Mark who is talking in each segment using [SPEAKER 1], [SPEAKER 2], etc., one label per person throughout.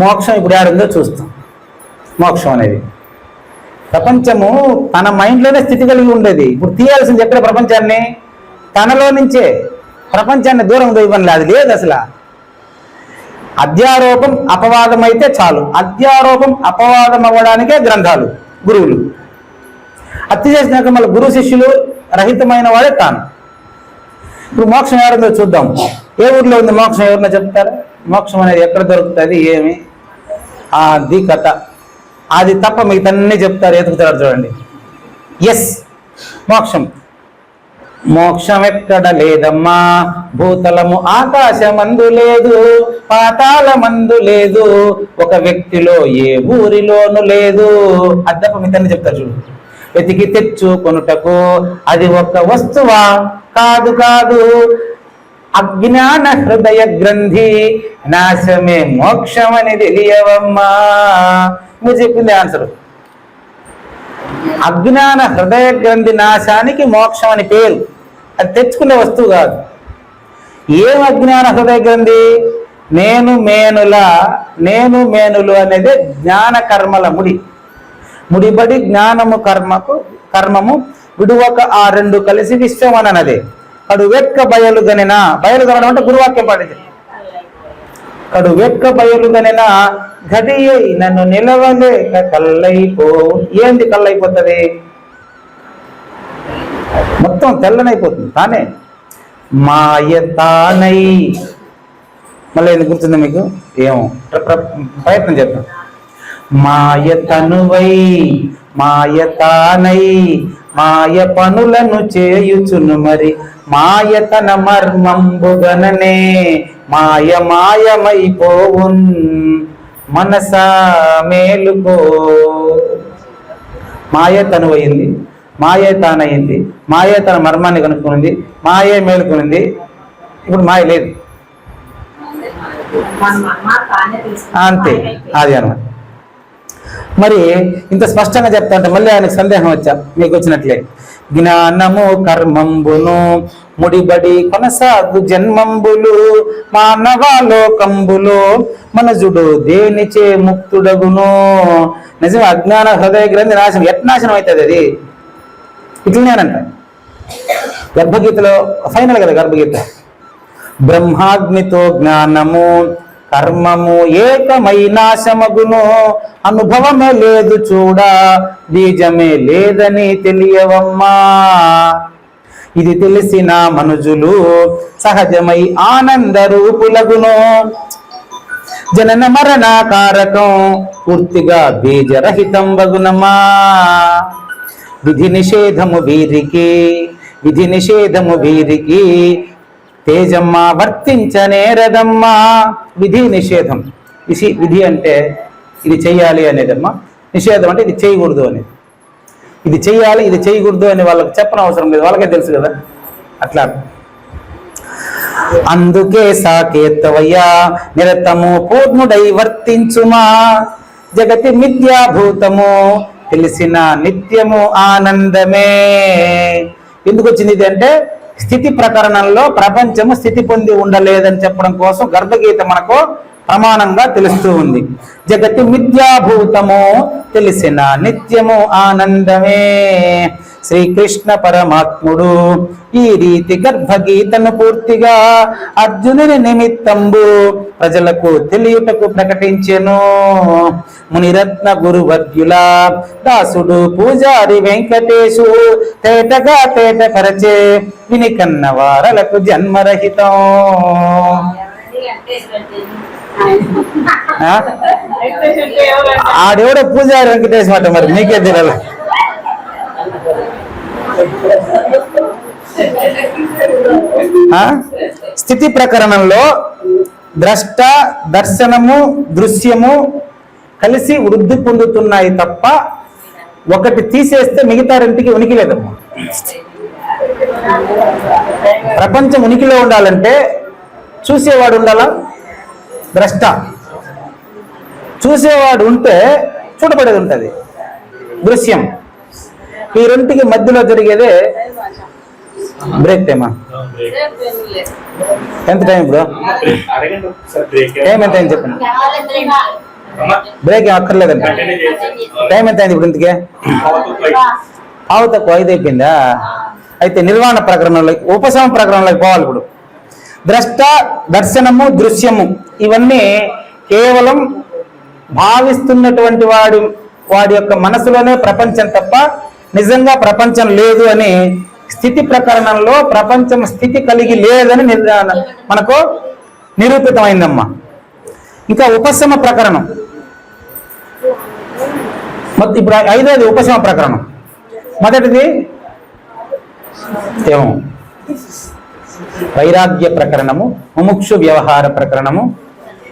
[SPEAKER 1] మోక్షం ఇప్పుడు ఏడుందో చూస్తాం. మోక్షం అనేది. ప్రపంచము తన మైండ్లోనే స్థితి కలిగి ఉండేది. ఇప్పుడు తీయాల్సింది ఎక్కడ ప్రపంచాన్ని? తనలో నుంచే. ప్రపంచాన్ని దూరం దొయ్యమని అది లేదు అసలు. అధ్యారోపం అపవాదం అయితే చాలు. అధ్యారోపం అపవాదం అవ్వడానికే గ్రంథాలు గురువులు. హత్య చేసినాక మళ్ళీ గురు శిష్యులు రహితమైన వాడే తాను. ఇప్పుడు మోక్షం ఎవరిందో చూద్దాం. ఏ ఊర్లో ఉంది మోక్షం? ఎవరినో చెప్తారా? మోక్షం అనేది ఎక్కడ దొరుకుతుంది? ఏమి? అది కథ అది తప్ప మిగతా అన్ని చెప్తారు ఎతుకుతారు చూడండి. ఎస్ మోక్షం. మోక్షం ఎక్కడ లేదమ్మా. భూతలము ఆకాశమందు లేదు పాతాళమందు లేదు. ఒక వ్యక్తిలో ఏ ఊరిలోను లేదు. అద్దప తప్ప చెప్తారు చూడు. వెతికి తెచ్చుకొనుటకు అది ఒక వస్తువా? కాదు కాదు. అజ్ఞాన హృదయ గ్రంథి నాశమే మోక్షం అని తెలియవమ్మా. నువ్వు చెప్పింది ఆన్సర్ అజ్ఞాన హృదయ గ్రంథి నాశానికి మోక్షం అని పేరు. అది తెచ్చుకునే వస్తువు కాదు. ఏం అజ్ఞాన హృదయ గ్రంథి నేను మేనుల నేను మేనులు అనేది జ్ఞాన కర్మల ముడి. ముడిబడి జ్ఞానము కర్మకు కర్మము విడువక ఆ రెండు కలిసి విశ్వం అన్నదే కడు వెక్క బయలు గనిన అంటే గురువాక్యం పాటించి. కడు వెక్క బయలు గనిన నన్ను నిలవలేక కల్లైపో ఏంది కళ్ళైపోతుంది? మొత్తం తెల్లనైపోతుంది తానే. మాయ తానై. మళ్ళీ ఎందుకు గుర్తుంది మీకు? ఏమో. ప్ర- ప్రయత్నం చేద్దాం. మాయ తనువై మాయ తానై. మాయ పనులను చేయుచును మరి. మాయ తన మర్మంబుగననే మాయ మాయమైపోవున్. మనసా మేలుకో. మాయ తనువయింది మాయే తానయింది మాయే తన మర్మాన్ని కనుక్కునింది మాయే మేలుకునింది. ఇప్పుడు మాయ లేదు. అంతే అది అనమాట. మరి ఇంత స్పష్టంగా చెప్తా అంటే మళ్ళీ ఆయనకు సందేహం వచ్చా? మీకు వచ్చినట్లే. జ్ఞానము కర్మంబును ముడిబడి కొనసాగు జన్మంబులు మానవాలోకంబులో మనజుడు దేనిచే ముక్తుడగును? నిజమే అజ్ఞాన హృదయ గ్రంథి నాశనం ఎట్ నాశనం అవుతుంది అది. ఇట్లనేనంట గర్భగీతలో ఫైనల్ కదా గర్భగీత? బ్రహ్మాగ్నితో జ్ఞానము కర్మము ఏకమై నాశమగును అనుభవమే లేదు చూడా బీజమే లేదని తెలియవమ్మా. ఇది తెలిసిన మనుజులు సహజమై ఆనంద రూపులగును. జనన మరణ కారకం పూర్తిగా బీజరహితం వగునమా. విధి నిషేధము వీరికి విధి నిషేధము వీరికి తేజమ్మ వర్తించనేరదమ్మా విధి నిషేధం. విధి విధి అంటే ఇది చెయ్యాలి అనేదమ్మా. నిషేధం అంటే ఇది చేయకూడదు అనేది. ఇది చెయ్యాలి ఇది చేయకూడదు అని వాళ్ళకి చెప్పనవసరం అవసరం లేదు. వాళ్ళకే తెలుసు కదా. అట్లా. అందుకే సాకేతవయ్యా నిరతము పూర్ణుడై వర్తించుమా. జగతి మిథ్యాభూతము తెలిసిన నిత్యము ఆనందమే. ఎందుకు వచ్చింది ఇది అంటే స్థితి ప్రకరణంలో ప్రపంచము స్థితి పొంది ఉండలేదని చెప్పడం కోసం గర్భగీత మనకు ప్రమాణంగా తెలుస్తూ ఉంది. జగతి మిథ్యాభూతము తెలిసిన నిత్యము ఆనందమే. శ్రీకృష్ణ పరమాత్ముడు. ఈ రీతి గర్భగీతను పూర్తిగా అర్జునుని నిమిత్తంబు ప్రజలకు తెలియటకు ప్రకటించెను. మునిరత్న గురువర్యుల దాసుడు పూజారి వెంకటేశు తేటగా తేట పరచే వినికన్న వారలకు జన్మరహితం. ఆ? ఆడెవడో పూజారి వెంకటేశ్వర మాట మరి మీకే తెలియాలి. స్థితి ప్రకరణంలో ద్రష్ట దర్శనము దృశ్యము కలిసి వృద్ధి పొందుతున్నాయి తప్ప ఒకటి తీసేస్తే మిగతా రెంటికి ఉనికి లేదమ్మా. ప్రపంచం ఉనికిలో ఉండాలంటే చూసేవాడు ఉండాలా? ద్రష్ట. చూసేవాడు ఉంటే చూడబడేది ఉంటుంది. దృశ్యం. ఈ రెంటికి మధ్యలో జరిగేదే బ్రేక్ టైమా? ఎంత టైం ఇప్పుడు? టైం ఎంత అయింది చెప్పండి. బ్రేక్ ఏం
[SPEAKER 2] అక్కర్లేదండి
[SPEAKER 1] టైం ఎంత అయింది ఇప్పుడు ఇంతకే?
[SPEAKER 2] పావు
[SPEAKER 1] ఆవు తక్కువ ఐదు అయిపోయిందా? అయితే నిర్వాణ ప్రకరణంలో ఉపశమ ప్రకరణంలోకి పోవాలి ఇప్పుడు. ద్రష్ట దర్శనము దృశ్యము ఇవన్నీ కేవలం భావిస్తున్నటువంటి వాడి వాడి యొక్క మనసులోనే ప్రపంచం తప్ప నిజంగా ప్రపంచం లేదు అని స్థితి ప్రకరణంలో ప్రపంచం స్థితి కలిగి లేదని నిర్ధారణ మనకు నిరూపితమైందమ్మా. ఇంకా ఉపశమ ప్రకరణం. ఇప్పుడు ఐదోది ఉపశమ ప్రకరణం. మొదటిది ఏమో? వైరాగ్య ప్రకరణము ముముక్షు వ్యవహార ప్రకరణము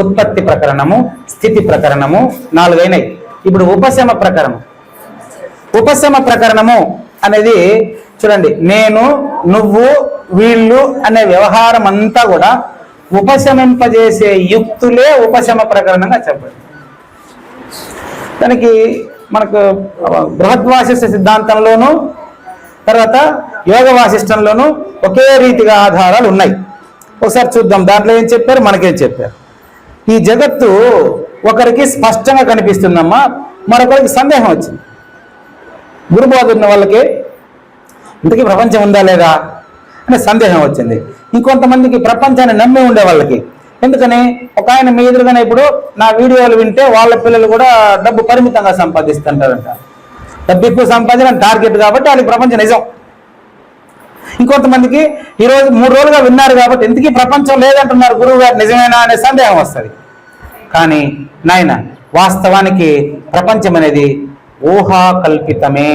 [SPEAKER 1] ఉత్పత్తి ప్రకరణము స్థితి ప్రకరణము నాలుగైనవి ఇప్పుడు ఉపశమ ప్రకరణం. ఉపశమ ప్రకరణము అనేది చూడండి నేను నువ్వు వీళ్ళు అనే వ్యవహారం అంతా కూడా ఉపశమింపజేసే యుక్తులే ఉపశమ ప్రకరణంగా చెప్పండి దానికి మనకు బృహద్వాసిష్ట సిద్ధాంతంలోనూ తర్వాత యోగ వాసిష్టంలోనూ ఒకే రీతిగా ఆధారాలు ఉన్నాయి. ఒకసారి చూద్దాం దాంట్లో ఏం చెప్పారు? మనకేం చెప్పారు? ఈ జగత్తు ఒకరికి స్పష్టంగా కనిపిస్తుందమ్మా మరొకరికి సందేహం వచ్చింది. గురుబోధ ఉన్న వాళ్ళకి ఇంతకీ ప్రపంచం ఉందా లేదా అనే సందేహం వచ్చింది. ఇంకొంతమందికి ప్రపంచాన్ని నమ్మి ఉండే వాళ్ళకి. ఎందుకని? ఒక ఆయన మీ ఎదురుగానే ఇప్పుడు నా వీడియోలు వింటే వాళ్ళ పిల్లలు కూడా డబ్బు పరిమితంగా సంపాదిస్తుంటారంట. డబ్బు ఎక్కువ సంపాదించడం టార్గెట్ కాబట్టి వాళ్ళకి ప్రపంచం నిజం. ఇంకొంతమందికి ఈరోజు మూడు రోజులుగా విన్నారు కాబట్టి ఎందుకీ ప్రపంచం లేదంటున్నారు గురువు గారు నిజమేనా అనే సందేహం వస్తుంది. కానీ నాయన వాస్తవానికి ప్రపంచం అనేది ఊహా కల్పితమే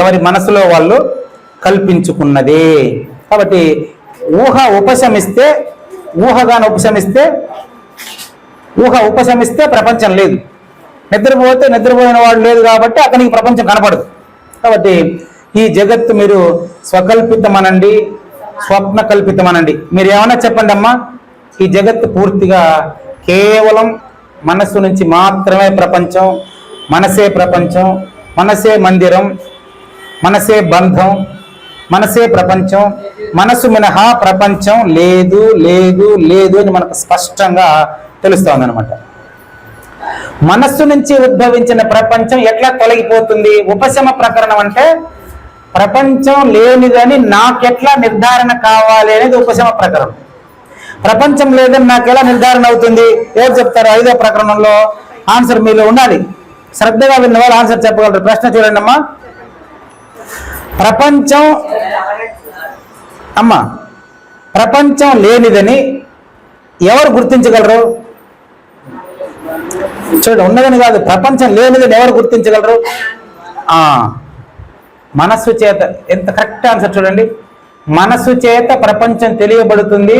[SPEAKER 1] ఎవరి మనసులో వాళ్ళు కల్పించుకున్నదే. కాబట్టి ఊహ ఉపశమిస్తే ఊహగాను ఉపశమిస్తే ఊహ ఉపశమిస్తే ప్రపంచం లేదు. నిద్రపోతే నిద్రపోయిన వాడు లేదు కాబట్టి అతనికి ప్రపంచం కనపడదు. కాబట్టి ఈ జగత్తు మీరు స్వకల్పితమనండి స్వప్న కల్పితమనండి మీరు ఏమన్నా చెప్పండి అమ్మా? ఈ జగత్తు పూర్తిగా కేవలం మనస్సు నుంచి మాత్రమే ప్రపంచం మనసే ప్రపంచం మనసే మందిరం మనసే బంధం మనసే ప్రపంచం మనసు మినహా ప్రపంచం లేదు లేదు లేదు అని మనకు స్పష్టంగా తెలుస్తోందనమాట మనస్సు నుంచి ఉద్భవించిన ప్రపంచం ఎట్లా తొలగిపోతుంది? ఉపశమ ప్రకరణం అంటే ప్రపంచం లేనిదని నాకెట్లా నిర్ధారణ కావాలి అనేది ఉపశమ ప్రకరణం. ప్రపంచం లేదని నాకు ఎలా నిర్ధారణ అవుతుంది? ఏం చెప్తారు ఐదో ప్రకరణంలో? ఆన్సర్ మీలో ఉండాలి. శ్రద్ధగా విన్నవారు వాళ్ళు ఆన్సర్ చెప్పగలరు. ప్రశ్న చూడండి అమ్మా. ప్రపంచం అమ్మా ప్రపంచం లేనిదని ఎవరు గుర్తించగలరు? చూడండి ఉన్నదని కాదు ప్రపంచం లేనిదని ఎవరు గుర్తించగలరు? ఆ మనస్సు చేత ఎంత కరెక్ట్ ఆన్సర్ చూడండి. మనస్సు చేత ప్రపంచం తెలియబడుతుంది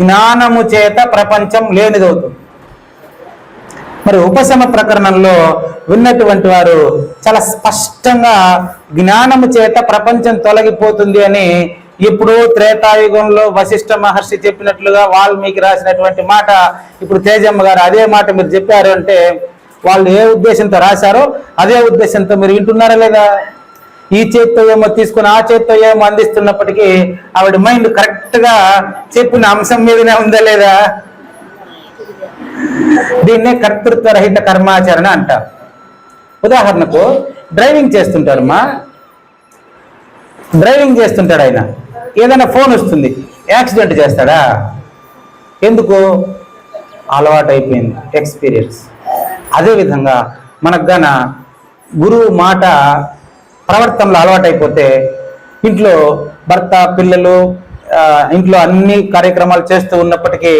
[SPEAKER 1] జ్ఞానము చేత ప్రపంచం లేనిదవుతుంది. మరి ఉపశమ ప్రకరణంలో విన్నటువంటి వారు చాలా స్పష్టంగా జ్ఞానము చేత ప్రపంచం తొలగిపోతుంది అని ఇప్పుడు త్రేతాయుగంలో వశిష్ఠ మహర్షి చెప్పినట్లుగా వాల్మీకి రాసినటువంటి మాట. ఇప్పుడు తేజమ్మ గారు అదే మాట మీరు చెప్పారు అంటే వాళ్ళు ఏ ఉద్దేశంతో రాశారో అదే ఉద్దేశంతో మీరు వింటున్నారా లేదా? ఈ చేత్తో ఏమో తీసుకుని ఆ చేత్తో ఏమో అందిస్తున్నప్పటికీ ఆవిడ మైండ్ కరెక్ట్గా చెప్పిన అంశం మీదనే ఉందా లేదా? దీన్నే కర్తృత్వ రహిత కర్మాచరణ అంటారు. ఉదాహరణకు డ్రైవింగ్ చేస్తుంటారు మా. డ్రైవింగ్ చేస్తుంటాడు ఆయన. ఏదైనా ఫోన్ వస్తుంది. యాక్సిడెంట్ చేస్తాడా? ఎందుకు? అలవాటు అయిపోయింది ఎక్స్పీరియన్స్ అదేవిధంగా మనకు గాన గురువు మాట ప్రవర్తనలో అలవాటైపోతే ఇంట్లో భర్త పిల్లలు ఇంట్లో అన్ని కార్యక్రమాలు చేస్తూ ఉన్నప్పటికీ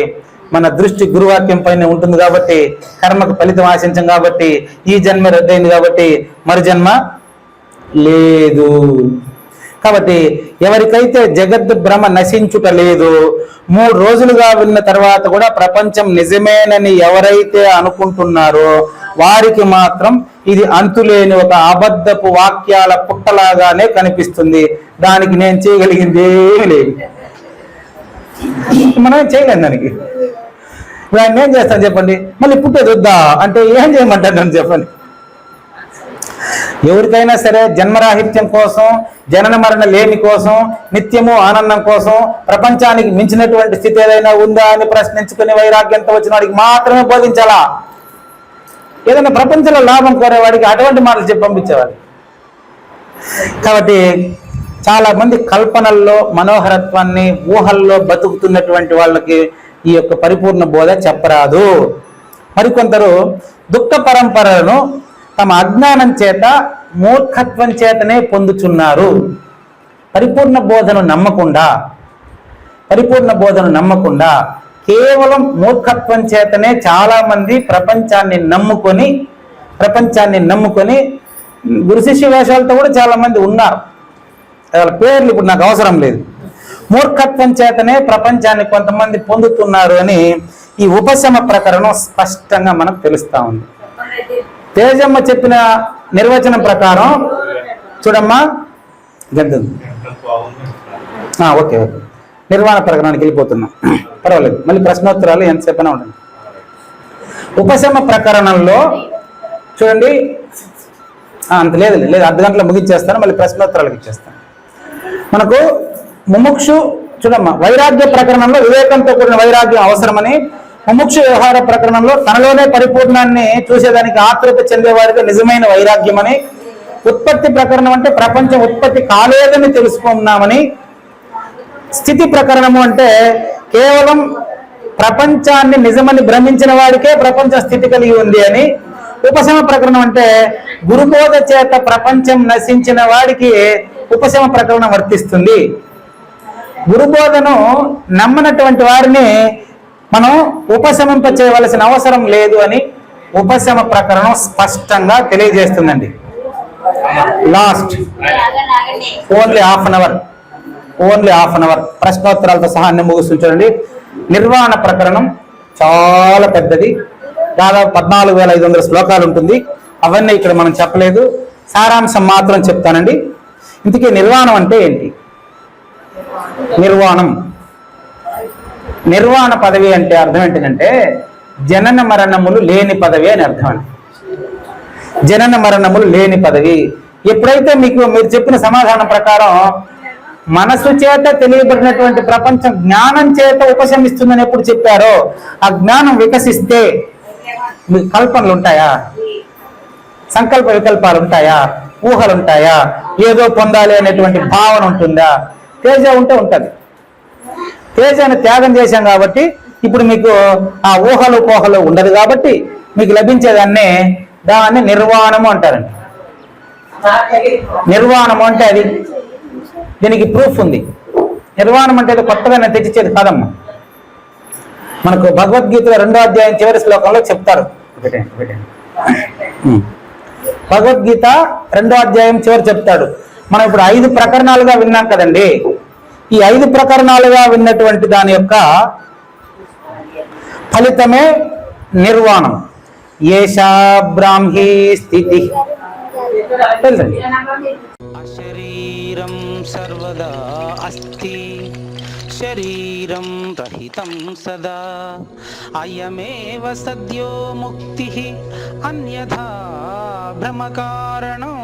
[SPEAKER 1] మన దృష్టి గురువాక్యం పైన ఉంటుంది కాబట్టి కర్మకు ఫలితం ఆశించం కాబట్టి ఈ జన్మ రద్దయింది కాబట్టి మరు జన్మ లేదు. కాబట్టి ఎవరికైతే జగత్ భ్రమ నశించుట లేదు మూడు రోజులుగా విన్న తర్వాత కూడా ప్రపంచం నిజమేనని ఎవరైతే అనుకుంటున్నారో వారికి మాత్రం ఇది అంతులేని ఒక అబద్ధపు వాక్యాల పుట్టలాగానే కనిపిస్తుంది. దానికి నేను చేయగలిగింది ఏమీ లేదు. మనం ఏం చేయలేం దానికి? ఇప్పుడు ఆయన ఏం చేస్తాను చెప్పండి? మళ్ళీ పుట్టేది వద్దా? అంటే ఏం చేయమంటారు నన్ను చెప్పండి? ఎవరికైనా సరే జన్మరాహిత్యం కోసం జనన మరణ లేమి కోసం నిత్యము ఆనందం కోసం ప్రపంచానికి మించినటువంటి స్థితి ఏదైనా ఉందా అని ప్రశ్నించుకుని వైరాగ్యంతో వచ్చిన వాడికి మాత్రమే బోధించాలా? ఏదైనా ప్రపంచంలో లాభం కోరేవాడికి అటువంటి మాటలు చెప్పి పంపించేవాడు కాబట్టి చాలా మంది కల్పనల్లో మనోహరత్వాన్ని ఊహల్లో బతుకుతున్నటువంటి వాళ్ళకి ఈ యొక్క పరిపూర్ణ బోధ చెప్పరాదు. మరికొందరు దుఃఖ పరంపరలను తమ అజ్ఞానం చేత మూర్ఖత్వం చేతనే పొందుచున్నారు. పరిపూర్ణ బోధను నమ్మకుండా పరిపూర్ణ బోధను నమ్మకుండా కేవలం మూర్ఖత్వం చేతనే చాలామంది ప్రపంచాన్ని నమ్ముకొని ప్రపంచాన్ని నమ్ముకొని గురు శిష్య వేషాలతో కూడా చాలామంది ఉన్నారు. వాళ్ళ పేర్లు ఇప్పుడు నాకు అవసరం లేదు. మూర్ఖత్వం చేతనే ప్రపంచాన్ని కొంతమంది పొందుతున్నారు అని ఈ ఉపశమ ప్రకరణం స్పష్టంగా మనకు తెలుస్తా ఉంది. తేజమ్మ చెప్పిన నిర్వచనం ప్రకారం చూడమ్మా గద్దె ఓకే ఓకే. నిర్వాణ ప్రకరణానికి వెళ్ళిపోతున్నాం. పర్వాలేదు మళ్ళీ ప్రశ్నోత్తరాలు ఎంతసేపైనా ఉండండి. ఉపశమ ప్రకరణంలో చూడండి అంత లేదు లేదు అర్ధ గంటలో ముగించేస్తాను మళ్ళీ ప్రశ్నోత్తరాలకు ఇచ్చేస్తాను. మనకు ముముక్షు చూడమ్మా వైరాగ్య ప్రకరణంలో వివేకంతో కూడిన వైరాగ్యం అవసరమని ముముక్షు వ్యవహార ప్రకరణంలో తనలోనే పరిపూర్ణాన్ని చూసేదానికి ఆతృత చెందేవారికి నిజమైన వైరాగ్యమని ఉత్పత్తి ప్రకరణం అంటే ప్రపంచం ఉత్పత్తి కాలేదని తెలుసుకున్నామని స్థితి ప్రకరణము అంటే కేవలం ప్రపంచాన్ని నిజమని భ్రమించిన వాడికే ప్రపంచ స్థితి కలిగి ఉంది అని ఉపశమ ప్రకరణం అంటే గురుబోధ చేత ప్రపంచం నశించిన వాడికి ఉపశమ ప్రకరణం వర్తిస్తుంది. గురుబోధను నమ్మనటువంటి వారిని మనం ఉపశమింప చేయవలసిన అవసరం లేదు అని ఉపశమ ప్రకరణం స్పష్టంగా తెలియజేస్తుందండి. Last only half an hour only half an hour ప్రశ్నోత్తరాలతో సహా అన్ని ముగుస్తుంది నిర్వహణ ప్రకరణం చాలా పెద్దది. దాదాపు పద్నాలుగు వేల ఐదు వందల శ్లోకాలు ఉంటుంది. అవన్నీ ఇక్కడ మనం చెప్పలేదు. సారాంశం మాత్రం చెప్తానండి. ఇంతకీ నిర్వాణం అంటే ఏంటి? నిర్వాణం. నిర్వాణ పదవి అంటే అర్థం ఏంటంటే జనన మరణములు లేని పదవి అని అర్థం అండి. జనన మరణములు లేని పదవి. ఎప్పుడైతే మీకు మీరు చెప్పిన సమాధానం ప్రకారం మనసు చేత తెలియబడినటువంటి ప్రపంచం జ్ఞానం చేత ఉపశమిస్తుందని ఎప్పుడు చెప్పారో ఆ జ్ఞానం వికసిస్తే మీకు కల్పనలు ఉంటాయా? సంకల్ప వికల్పాలు ఉంటాయా? ఊహలుంటాయా ఏదో పొందాలి అనేటువంటి భావన ఉంటుందా? తేజ ఉంటే ఉంటది. తేజాన్ని త్యాగం చేశాం కాబట్టి ఇప్పుడు మీకు ఆ ఊహలు పోహలు ఉండదు కాబట్టి మీకు లభించేదాన్నే దాన్ని నిర్వాణము అంటారండి. నిర్వాణము అంటే అది దీనికి ప్రూఫ్ ఉంది. నిర్వాణం అంటే అది కొత్తగా నేను తెచ్చిచ్చేది కాదమ్మా. మనకు భగవద్గీత రెండో అధ్యాయం చివరి శ్లోకంలో చెప్తారు. భగవద్గీత రెండో అధ్యాయం చివరి చెప్తాడు. మనం ఇప్పుడు ఐదు ప్రకరణాలుగా విన్నాం కదండి. ఈ ఐదు ప్రకరణాలుగా విన్నటువంటి దాని యొక్క ఫలితమే నిర్వాణం. ఏషా బ్రాహ్మీ స్థితి.
[SPEAKER 3] అశరీరం సర్వదా అస్తి శరీరం రహితం సదా. అయమేవ సద్యో ముక్తి. అన్యథా భ్రమకారణం.